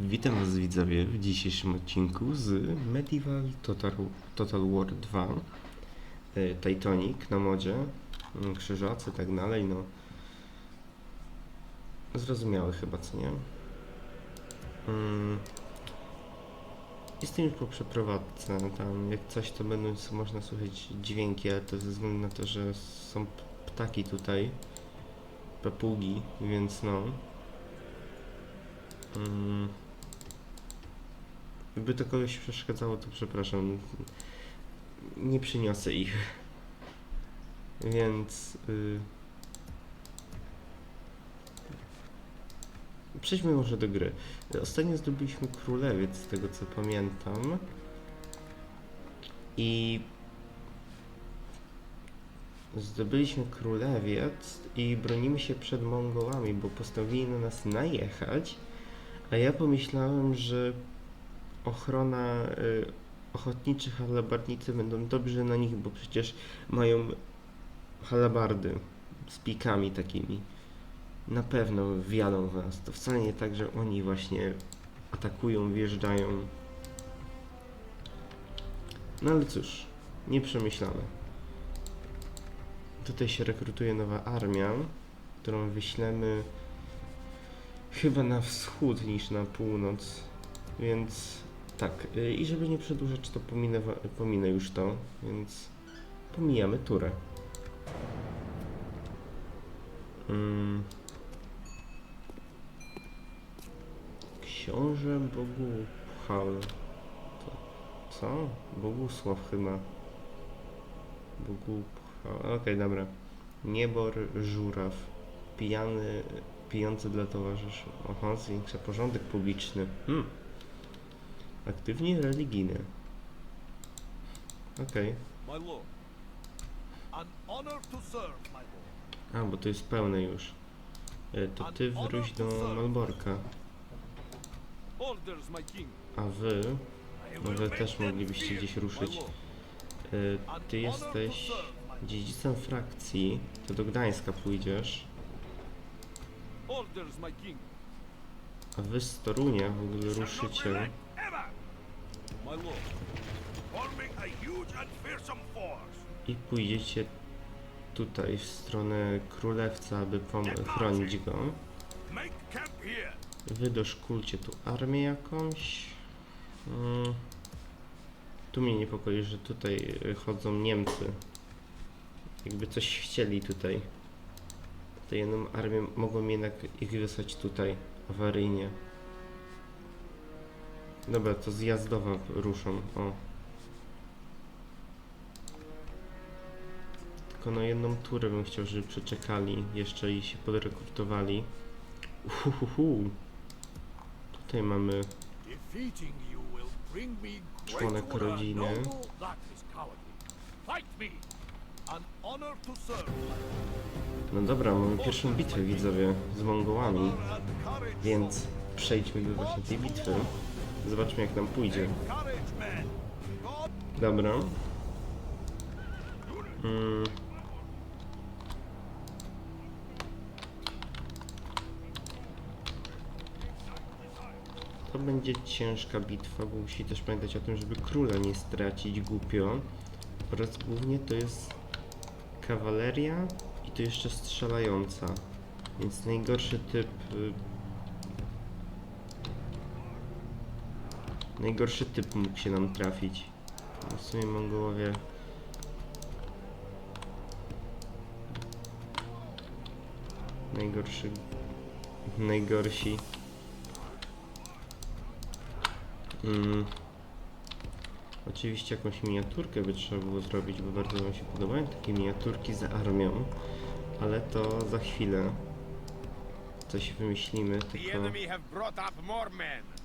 Witam Was widzowie w dzisiejszym odcinku z Medieval Total, Total War 2 e, Titanic na modzie mm, krzyżacy tak dalej, no zrozumiałe chyba, co nie? Mm. Jestem już po przeprowadzce, tam jak coś to będą można słychać dźwięki, ale to ze względu na to, że są ptaki tutaj, papugi, więc no Mm. Gdyby to kogoś przeszkadzało, to przepraszam. Nie przyniosę ich. Więc. Y... Przejdźmy może do gry. Ostatnio zdobyliśmy królewiec, z tego co pamiętam. I. Zdobyliśmy królewiec i bronimy się przed Mongołami, bo postanowili na nas najechać. A ja pomyślałem, że ochrona y, ochotniczy halabarnicy będą dobrze na nich, bo przecież mają halabardy z pikami takimi. Na pewno wjadą w nas. To wcale nie tak, że oni właśnie atakują, wjeżdżają. No ale cóż, nie przemyślane. Tutaj się rekrutuje nowa armia, którą wyślemy chyba na wschód niż na północ, więc tak. y, I żeby nie przedłużać, to pominę, pominę już to, więc pomijamy turę. Mm. Książę Boguchal. To co? Bogusław chyba. Boguchal. Okej, dobra. Niebor Żuraw. Pijany pijący dla towarzyszy. Oho, zwiększa porządek publiczny. Hmm. Aktywnie religijny. Okej. Lord. A, bo to jest pełne już. E, To ty wróć do Malborka. A wy, wy też moglibyście gdzieś ruszyć. E, Ty jesteś dziedzicem frakcji. To do Gdańska pójdziesz. A wy z Torunia w ogóle ruszycie. My lord. forming a huge and fearsome force. I pójdziecie tutaj w stronę królewca, aby chronić go. Wy doszkulcie tu armię jakąś. Mm. Tu mnie niepokoi, że tutaj y, chodzą Niemcy. Jakby coś chcieli tutaj. To jedną armię mogą jednak ich wysłać tutaj, awaryjnie. Dobra, to zjazdowa ruszą. O. Tylko no jedną turę bym chciał, żeby przeczekali jeszcze i się podrekrutowali. Uhuhuhu. Tutaj mamy Członek rodziny. No, dobra, mamy pierwszą bitwę widzowie z Mongołami, więc przejdźmy do właśnie tej bitwy. Zobaczmy jak nam pójdzie. Dobra. Mm. To będzie ciężka bitwa, bo musi też pamiętać o tym, żeby króla nie stracić głupio. Oraz głównie to jest kawaleria i to jeszcze strzelająca. Więc najgorszy typ... Najgorszy typ mógł się nam trafić. W sumie Mongołowie... Najgorszy... Najgorsi. Mm. Oczywiście jakąś miniaturkę by trzeba było zrobić, bo bardzo wam się podobają takie miniaturki z armią. Ale to za chwilę. Coś wymyślimy, tylko...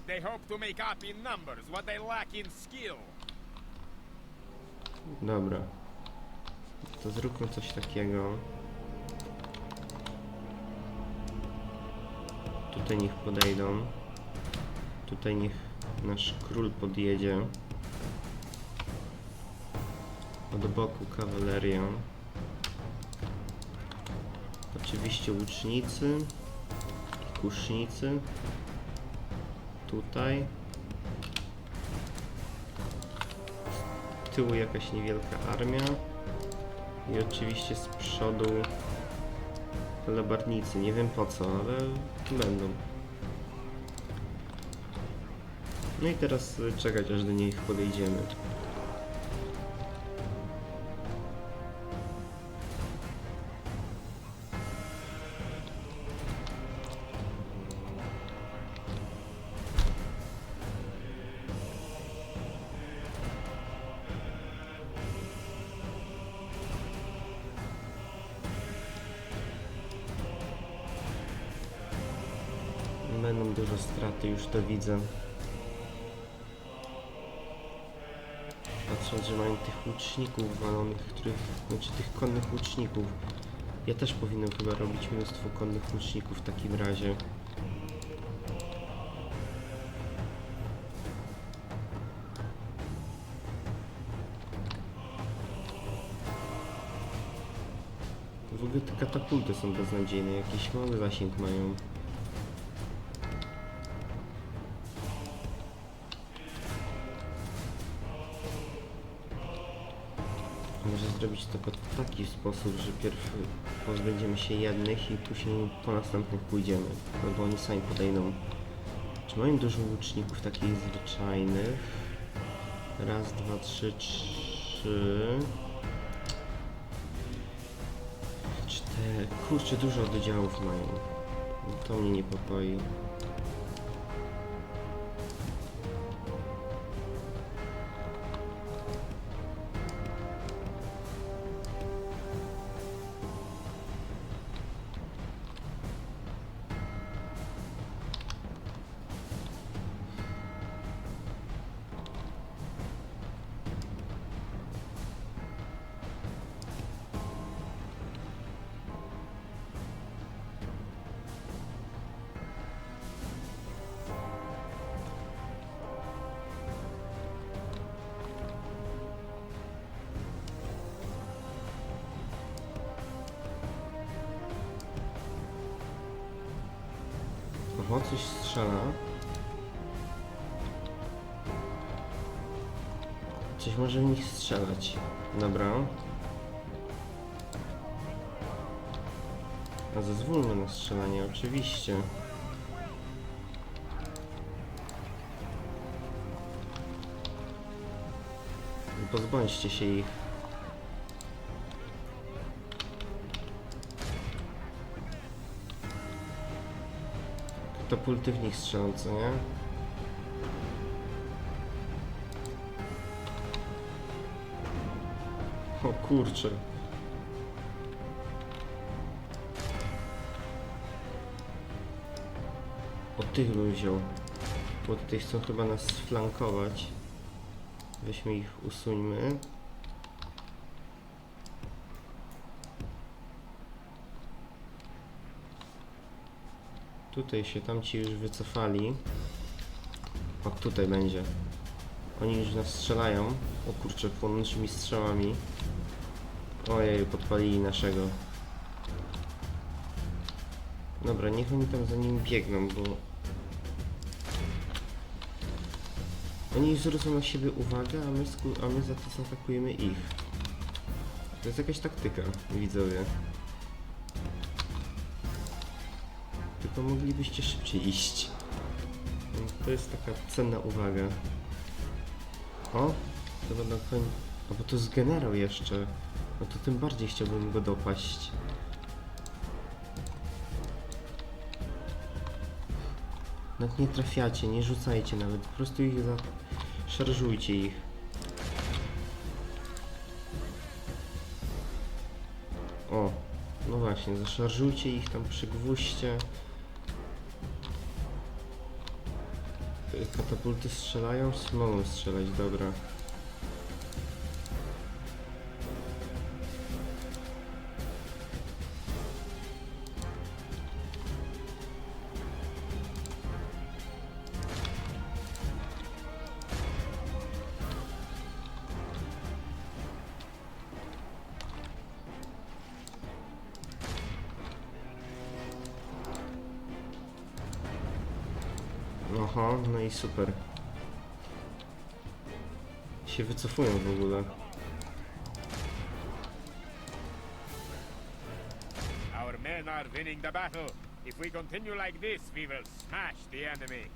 They hope to make up in numbers what they lack in skill. Dobra. To zróbmy coś takiego. Tutaj niech podejdą. Tutaj niech nasz król podjedzie. Od boku kawaleria. Oczywiście łucznicy kusznicy. Tutaj. Z tyłu jakaś niewielka armia. I oczywiście z przodu labarnicy. Nie wiem po co, ale będą. No i teraz czekać aż do nich podejdziemy. Będą duże straty, już to widzę. Patrząc, że mają tych łuczników walonych, których, znaczy tych konnych łuczników. Ja też powinienem chyba robić mnóstwo konnych łuczników w takim razie. W ogóle te katapulty są beznadziejne, jakiś mały zasięg mają. To w taki sposób, że pierw pozbędziemy się jednych i później po następnych pójdziemy. Albo oni sami podejdą. Czy mają dużo łuczników takich zwyczajnych? Raz, dwa, trzy, trzy. Cztery. Kurczę, dużo oddziałów mają. To mnie niepokoi. Coś strzela. Coś może w nich strzelać. Dobra. A zezwólmy na strzelanie, oczywiście. Pozbądźcie się ich. Katapulty w nich strzelą, co nie? O kurczę. O tych bym wziął. Bo tutaj chcą chyba nas flankować. Weźmy ich, usuńmy. Tutaj się tamci już wycofali. O, tutaj będzie. Oni już nas strzelają. O kurczę, płonącymi strzałami. Ojej, podpalili naszego. Dobra, niech oni tam za nim biegną, bo... Oni zwrócą na siebie uwagę, a my, a my za to zaatakujemy ich. To jest jakaś taktyka, widzowie. Tylko moglibyście szybciej iść. To jest taka cenna uwaga. O, to będą koń... O, bo to jest generał jeszcze. No to tym bardziej chciałbym go dopaść. Nawet nie trafiacie, nie rzucajcie nawet, po prostu ich za... Szarżujcie ich. O, no właśnie, zaszarżujcie ich tam, przygwóźcie. Katapulty strzelają? Mogą strzelać, dobra. Super. Się wycofują w ogóle. Our men are winning the battle. If we continue like this, we will smash the enemy.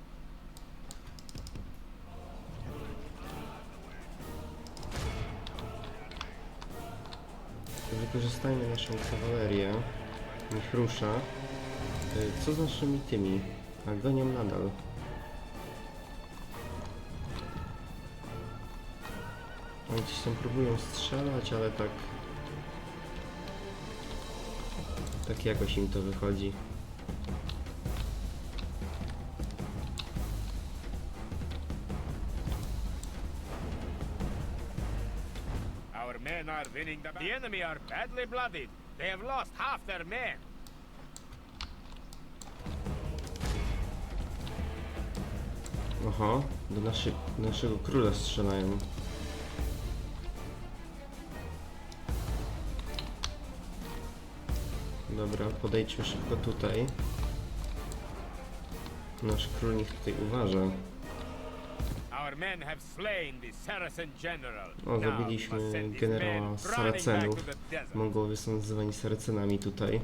Wykorzystajmy naszą kawalerię. Niech rusza. Y, Co z naszymi tymi? A gonią nadal. Oni gdzieś tam próbują strzelać, ale tak... Tak jakoś im to wychodzi. Our men are winning the battle. The enemy are badly blooded. They have lost half their men. Oho, do naszy, naszego króla strzelają. Dobra, podejdźmy szybko tutaj. Nasz król niech tutaj uważa. O, zabiliśmy generała Saracenów. Mongołowie są nazywani Sarcenami tutaj.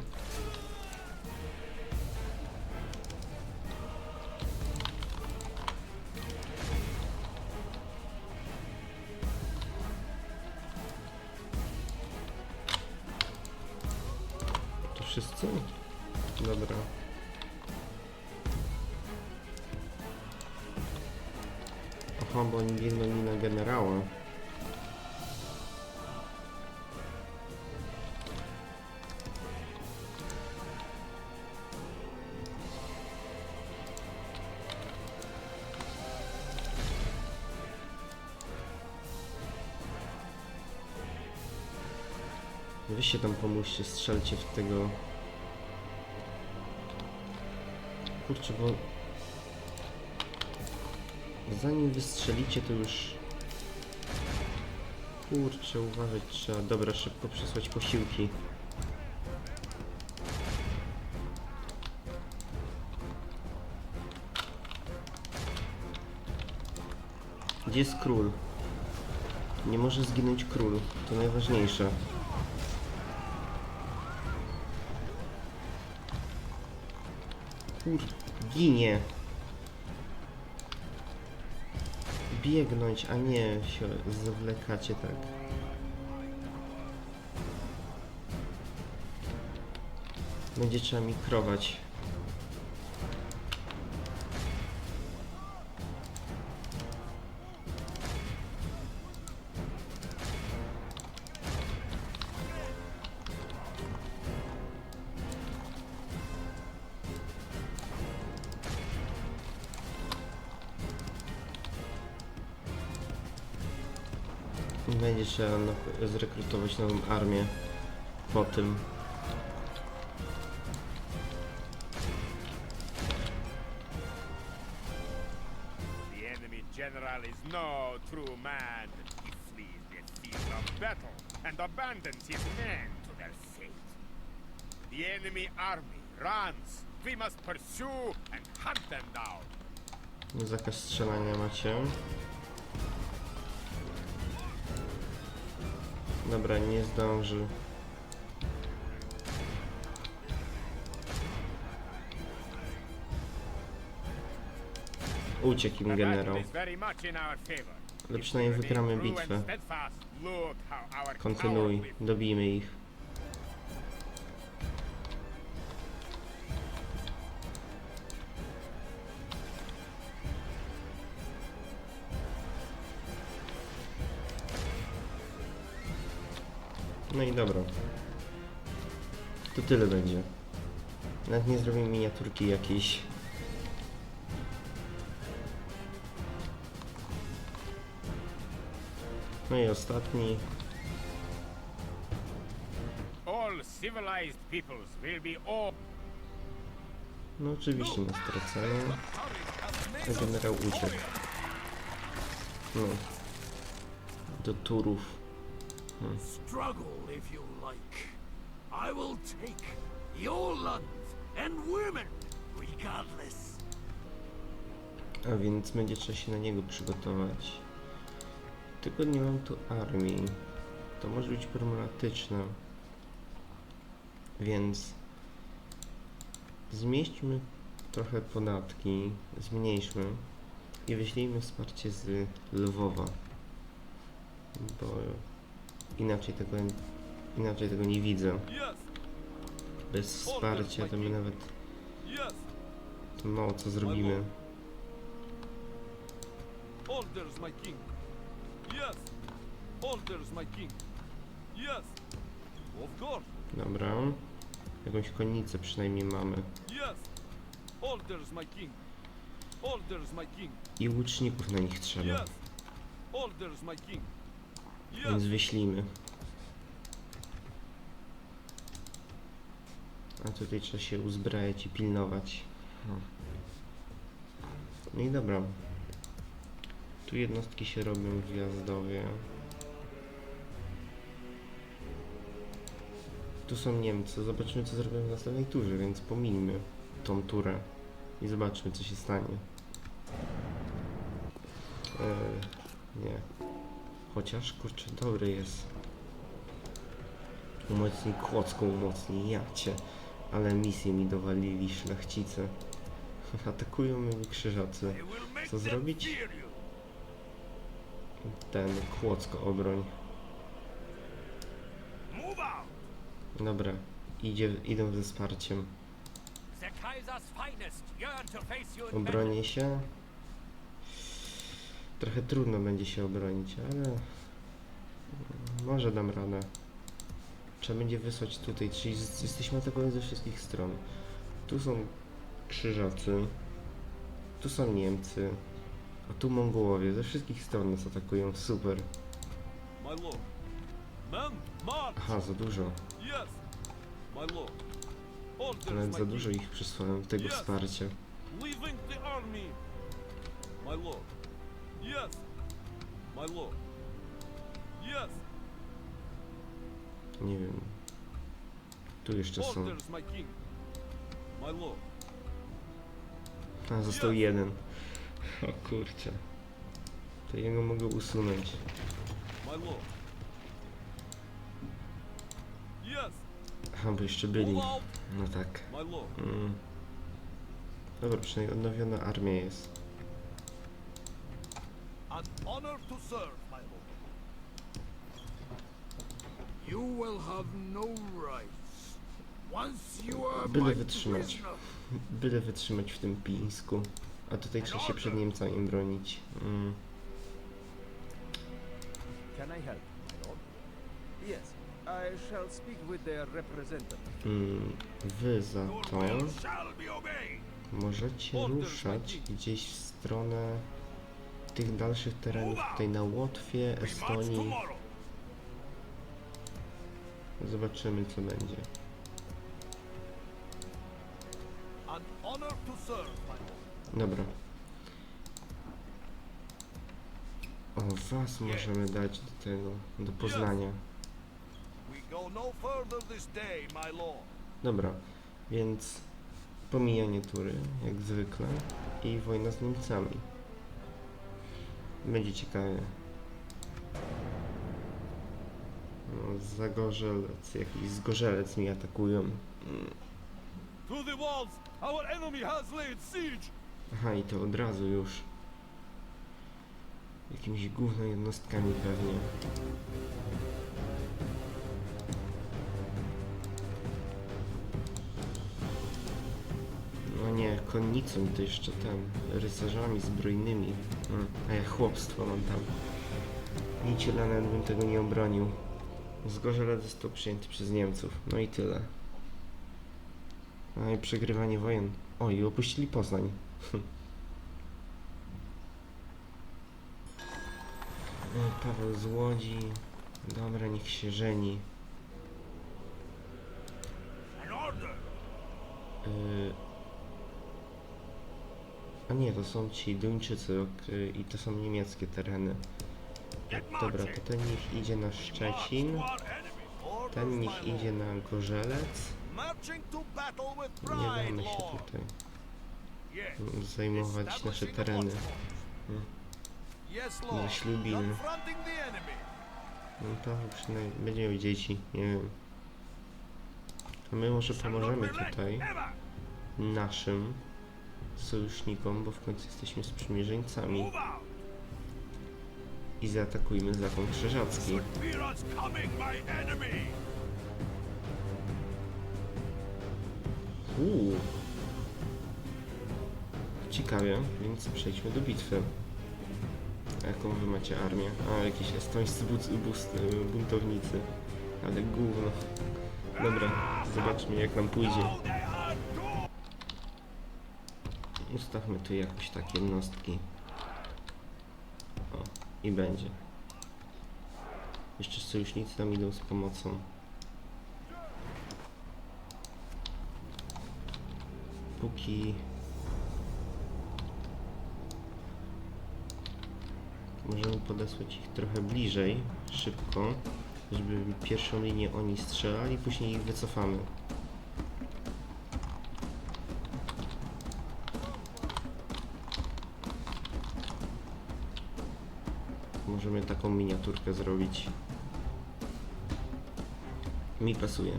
Wy się tam pomóżcie, strzelcie w tego... Kurczę, bo... Zanim wystrzelicie, to już... Kurczę, uważać trzeba. Dobra, szybko przesłać posiłki. Gdzie jest król? Nie może zginąć król. To najważniejsze. Kur... ginie. Biegnąć, a nie się zawlekacie tak. Będzie trzeba mikrować. Zrekrutować nową armię po tym. General is no true man. He flees the field of battle and abandons his men to their fate. The enemy army runs. We must pursue and hunt them down. Zakaz strzelania macie. Dobra, nie zdąży. Uciekł im generał. Ale przynajmniej wygramy bitwę. Kontynuuj, dobijmy ich. Tyle będzie. Nawet nie zrobię miniaturki jakiejś. No i ostatni. No oczywiście stracenie. A generał uciekł. No. Do turów. Like. I will take your lands and women regardless. A więc będzie trzeba się na niego przygotować. Tylko nie mam tu armii. To może być problematyczne. Więc zmieśćmy trochę podatki, zmniejszmy i wyślijmy wsparcie z Lwowa. Bo inaczej tego, inaczej tego nie widzę. Yes, Bez wsparcia to my nawet yes. to mało co zrobimy. Orders, my king. Yes. Orders, my king. Yes. Of course. Dobra. Jakąś konnicę przynajmniej mamy. Yes. Orders, my king. Orders, my king. I łuczników na nich trzeba. Yes. Orders, my king. Więc Yes. A tutaj trzeba się uzbrajać i pilnować. No, no i dobra. Tu jednostki się robią wjazdowie. Tu są Niemcy. Zobaczymy co zrobią w następnej turze, więc pomińmy tą turę i zobaczmy co się stanie. Eee, nie. Chociaż kurczę dobry jest. Umocnij kłodzką, umocnij jacie. Ale misję mi dowalili szlachcice. Atakują mnie krzyżacy. Co zrobić? Ten kłodzko obroń. Dobra, idzie, idą ze wsparciem. Obronię się. Trochę trudno będzie się obronić, ale może dam radę. Trzeba będzie wysłać tutaj, czyli z- jesteśmy atakowani ze wszystkich stron. Tu są krzyżacy, tu są Niemcy, a tu Mongołowie. Ze wszystkich stron nas atakują, super. Aha, za dużo. Nawet za dużo ich przysłałem tego wsparcia. My lord. Yes. My lord. Yes. Nie wiem. Tu jeszcze są. A, został jeden. O kurczę. To jego mogę usunąć. Aha, bo jeszcze byli. No tak. Mm. Dobra, przynajmniej odnowiona armia jest. An honor to serve, my lord. You will have no rights. Once you are Byle my wytrzymać. prisoner. Byle wytrzymać w tym pińsku. A tutaj trzeba się przed Niemcami bronić. Mm. Can I help, my lord? Yes, I shall speak with their representative. Mm. Wy za to możecie ruszać gdzieś w stronę tych dalszych terenów. Tutaj na Łotwie, Estonii. Zobaczymy co będzie. Dobra. O, was możemy dać do tego, do Poznania. No. Dobra, więc pomijanie tury, jak zwykle, i wojna z Niemcami. Będzie ciekawie. No, Zagorzelec, jakiś zgorzelec mi atakują. Aha, i to od razu już. Jakimiś gówno jednostkami pewnie. No nie, konnicą to jeszcze tam, rycerzami zbrojnymi. Mm, A ja chłopstwo mam tam. Nic bym tego nie obronił. Zgorzelec został przyjęty przez Niemców. No i tyle. No i przegrywanie wojen. O, i opuścili Poznań. O, Paweł z Łodzi. Dobra, niech się żeni. Yy... A nie, to są ci Duńczycy i to są niemieckie tereny. Dobra, to ten niech idzie na Szczecin, ten niech idzie na Gorzelec. Nie damy się tutaj. Zajmować nasze tereny. Confronting the enemy. No to przynajmniej będziemy mieli dzieci, nie wiem. To my może pomożemy tutaj naszym sojusznikom, bo w końcu jesteśmy sprzymierzeńcami. I zaatakujmy zakon krzyżacki. Uuu. Ciekawie, więc przejdźmy do bitwy. A jaką wy macie armię? A, jakieś estońscy buntownicy. Ale gówno. Dobra, zobaczmy jak nam pójdzie. Ustawmy tu jakoś takie jednostki. I będzie. Jeszcze sojusznicy nam idą z pomocą. Póki... Możemy podesłać ich trochę bliżej, szybko, żeby pierwszą linię oni strzelali, później ich wycofamy. Taką miniaturkę zrobić. Mi pasuje.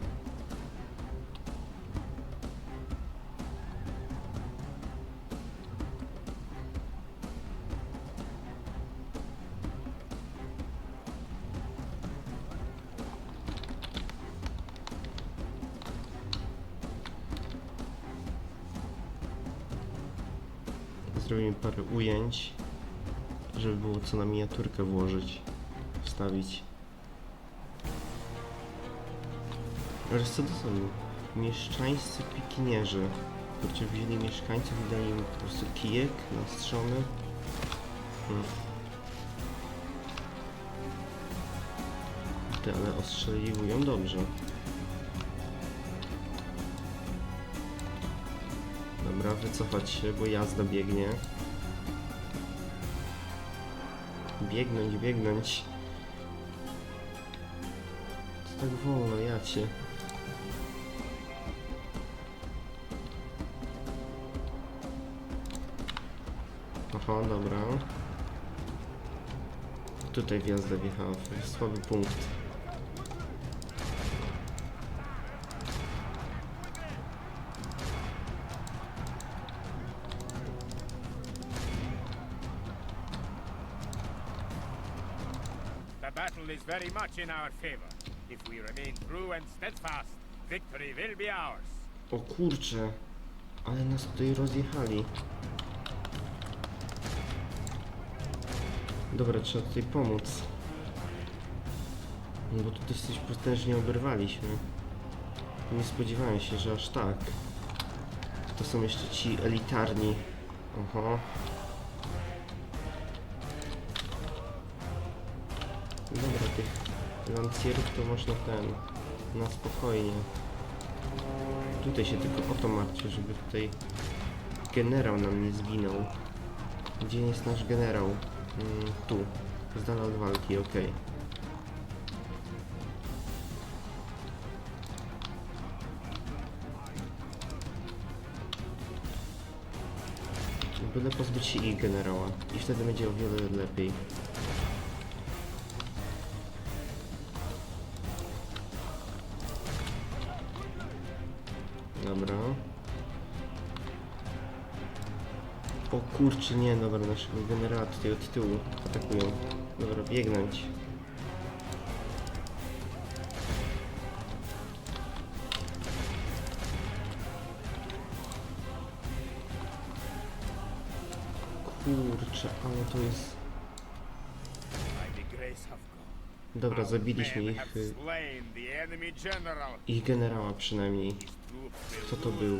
Co na miniaturkę włożyć, wstawić. Ale co to są mieszczańscy pikinierzy? Kurczę, wzięli mieszkańców i dali im po prostu kijek nastrzony. Hmm. Ty, ale ostrzeliwują dobrze. Dobra, wycofać się, bo jazda biegnie. Biegnąć, biegnąć. To tak wolno, ja cię. Aha, dobra. Tutaj wjazda wjechała słaby punkt. The battle is very much in our favor. If we remain true and steadfast, victory will be ours. O kurcze, ale nas tutaj rozjechali. Dobra, trzeba tutaj pomóc. No bo tu dosyć potężnie oberwaliśmy. Nie spodziewałem się, że aż tak. To są jeszcze ci elitarni. Oho. Lancierów to można ten... Na spokojnie. Tutaj się tylko o to martwię, żeby tutaj generał nam nie zginął. Gdzie jest nasz generał? Mm, tu. Z dala od walki, okej. Byle pozbyć się ich generała i wtedy będzie o wiele lepiej. Kurczę, nie, dobra, naszego generała tutaj od tyłu atakują. Dobra, biegnąć. Kurczę, ale to jest... Dobra, zabiliśmy ich, y, ich generała przynajmniej. Kto to był?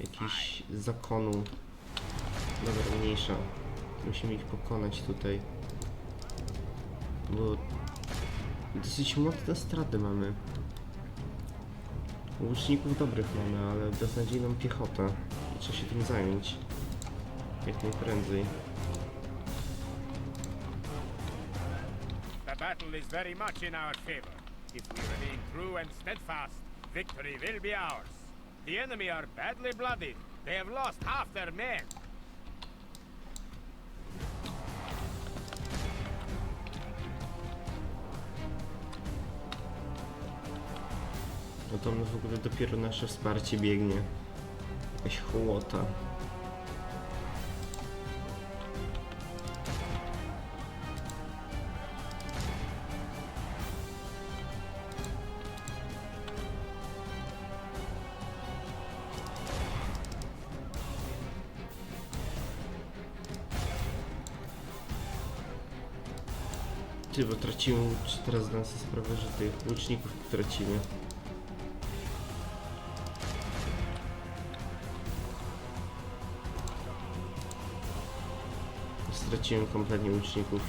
Jakiś zakonu. Dobra, mniejsza. Musimy ich pokonać tutaj. Bo dosyć mocne straty mamy. Łuczników dobrych mamy, ale beznadziejną piechotę. Trzeba się tym zająć. Jak najprędzej. The battle is very much in our favor. If we remain true and steadfast, victory will be ours. The enemy are badly blooded. They have lost half their men. No to w ogóle dopiero nasze wsparcie biegnie. Jakaś hołota. Ty, bo tracimy teraz sobie sprawę, że tych łuczników tracimy. Straciłem kompletnie łuczników.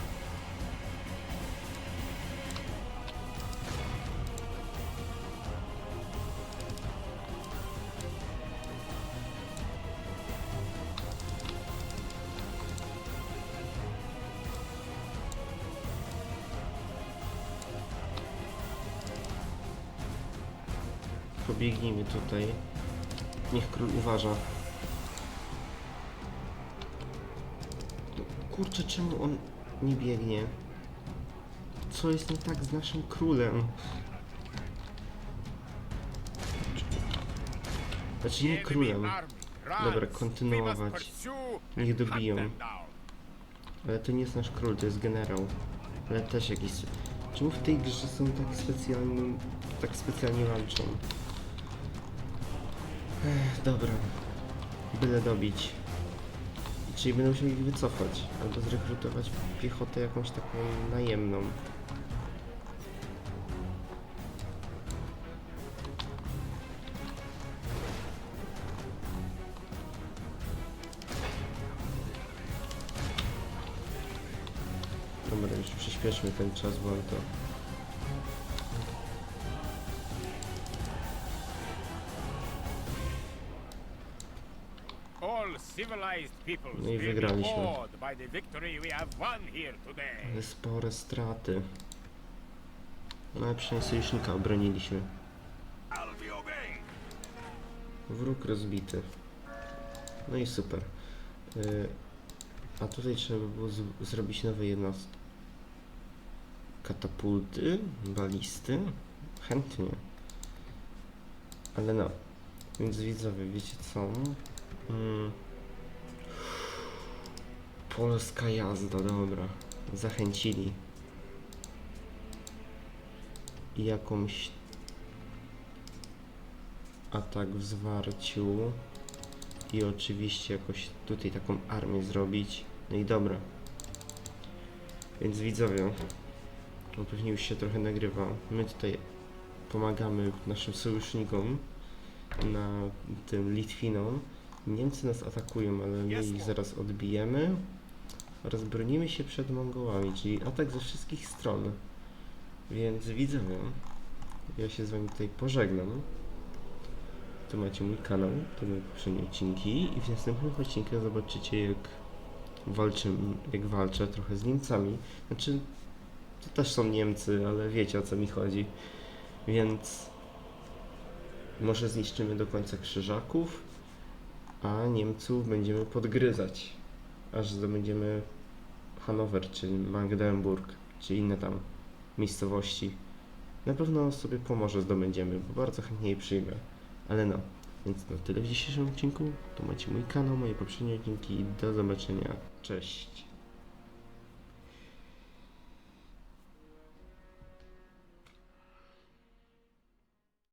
Pobiegnijmy tutaj. Niech król uważa. Kurczę, czemu on nie biegnie? Co jest nie tak z naszym królem? Znaczy nie królem, Dobra, kontynuować. Niech dobiją. ale to nie jest nasz król, to jest generał. Ale też jakiś... Czemu w tej grze są tak specjalnie... tak specjalnie walczą? Ech, dobra. Byle dobić. Czyli będę musiał ich wycofać, albo zrekrutować piechotę jakąś taką najemną. Dobra, już przyspieszmy ten czas, bo on to... No i wygraliśmy. Ale spore straty. No ale przynajmniej sojusznika obroniliśmy. Wróg rozbity. No i super. Y, a tutaj trzeba by było zrobić nowe jednostki. Katapulty, balisty. Chętnie. Ale no. Więc widzowie, wiecie co? Mm. Polska jazda, dobra. Zachęcili. I jakąś atak w zwarciu i oczywiście jakoś tutaj taką armię zrobić. No i dobra. Więc widzowie, no pewnie już się trochę nagrywa. My tutaj pomagamy naszym sojusznikom na tym Litwinom. Niemcy nas atakują, ale my ich zaraz odbijemy oraz bronimy się przed Mongołami, czyli atak ze wszystkich stron. Więc widzowie, ja się z wami tutaj pożegnam. Tu macie mój kanał, to były poprzednie odcinki i w następnych odcinkach zobaczycie jak walczę, jak walczę trochę z Niemcami. Znaczy, to też są Niemcy, ale wiecie o co mi chodzi. Więc może zniszczymy do końca krzyżaków, a Niemców będziemy podgryzać, aż zdobędziemy Hanower, czy Magdeburg, czy inne tam miejscowości. Na pewno sobie pomoże zdobędziemy, bo bardzo chętnie je przyjmę. Ale no, więc to tyle w dzisiejszym odcinku. To macie mój kanał, moje poprzednie odcinki. Do zobaczenia. Cześć.